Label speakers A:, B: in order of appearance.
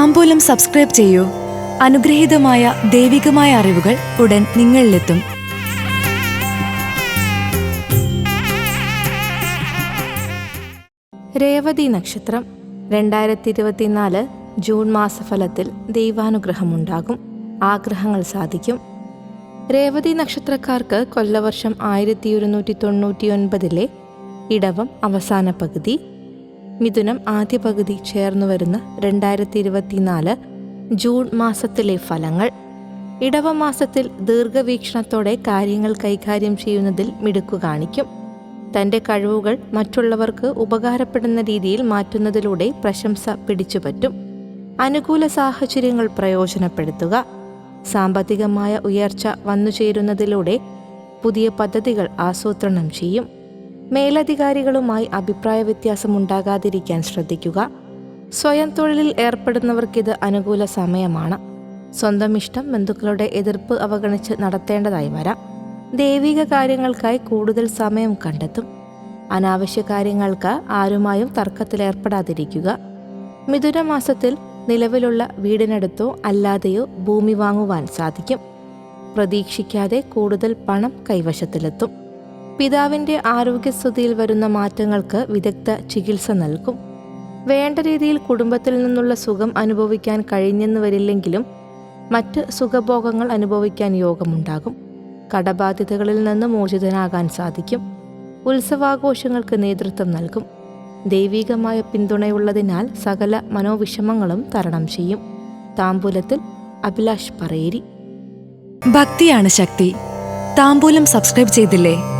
A: താമ്പൂലം subscribe ചെയ്യൂ. അനുഗ്രഹീതമായ ദൈവികമായ അറിവുകൾ ഉടൻ നിങ്ങളിലെത്തും.
B: രേവതി നക്ഷത്രം രണ്ടായിരത്തി ഇരുപത്തിനാല് ജൂൺ മാസഫലത്തിൽ ദൈവാനുഗ്രഹമുണ്ടാകും. ആഗ്രഹങ്ങൾ സാധിക്കും. രേവതി നക്ഷത്രക്കാർക്ക് കൊല്ലവർഷം ആയിരത്തി ഒരുന്നൂറ്റി തൊണ്ണൂറ്റി ഒൻപതിലെ ഇടവം അവസാന പകുതി. മിഥുനം ആദ്യ പകുതി ചേർന്നു വരുന്ന രണ്ടായിരത്തി ഇരുപത്തിനാല് ജൂൺ മാസത്തിലെ ഫലങ്ങൾ. ഇടവ മാസത്തിൽ ദീർഘവീക്ഷണത്തോടെ കാര്യങ്ങൾ കൈകാര്യം ചെയ്യുന്നതിൽ മിടുക്കു കാണിക്കും. തന്റെ കഴിവുകൾ മറ്റുള്ളവർക്ക് ഉപകാരപ്പെടുന്ന രീതിയിൽ മാറ്റുന്നതിലൂടെ പ്രശംസ പിടിച്ചുപറ്റും. അനുകൂല സാഹചര്യങ്ങൾ പ്രയോജനപ്പെടുത്തുക. സാമ്പത്തികമായ ഉയർച്ച വന്നുചേരുന്നതിലൂടെ പുതിയ പദ്ധതികൾ ആസൂത്രണം ചെയ്യും. മേലധികാരികളുമായി അഭിപ്രായ വ്യത്യാസം ഉണ്ടാകാതിരിക്കാൻ ശ്രദ്ധിക്കുക. സ്വയം തൊഴിലിൽ ഏർപ്പെടുന്നവർക്കിത് അനുകൂല സമയമാണ്. സ്വന്തം ഇഷ്ടം ബന്ധുക്കളുടെ എതിർപ്പ് അവഗണിച്ച് നടത്തേണ്ടതായി വരാം. ദൈവിക കാര്യങ്ങൾക്കായി കൂടുതൽ സമയം കണ്ടെത്തും. അനാവശ്യ കാര്യങ്ങൾക്ക് ആരുമായും തർക്കത്തിലേർപ്പെടാതിരിക്കുക മിഥുനമാസത്തിൽ നിലവിലുള്ള വീടിനടുത്തോ അല്ലാതെയോ ഭൂമി വാങ്ങുവാൻ സാധിക്കും. പ്രതീക്ഷിക്കാതെ കൂടുതൽ പണം കൈവശത്തിലെത്തും. പിതാവിന്റെ ആരോഗ്യസ്ഥിതിയിൽ വരുന്ന മാറ്റങ്ങൾക്ക് വിദഗ്ധ ചികിത്സ നൽകും. വേണ്ട രീതിയിൽ കുടുംബത്തിൽ നിന്നുള്ള സുഖം അനുഭവിക്കാൻ കഴിഞ്ഞെന്ന് വരില്ലെങ്കിലും മറ്റ് സുഖഭോഗങ്ങൾ അനുഭവിക്കാൻ യോഗമുണ്ടാകും. കടബാധ്യതകളിൽ നിന്ന് മോചിതനാകാൻ സാധിക്കും. ഉത്സവാഘോഷങ്ങൾക്ക് നേതൃത്വം നൽകും. ദൈവികമായ പിന്തുണയുള്ളതിനാൽ സകല മനോവിഷമങ്ങളും തരണം ചെയ്യും. താമ്പൂലത്തിൽ അഭിലാഷ് പറയേരി.
A: ഭക്തിയാണ് ശക്തി. താമ്പൂലം സബ്സ്ക്രൈബ് ചെയ്തില്ലേ?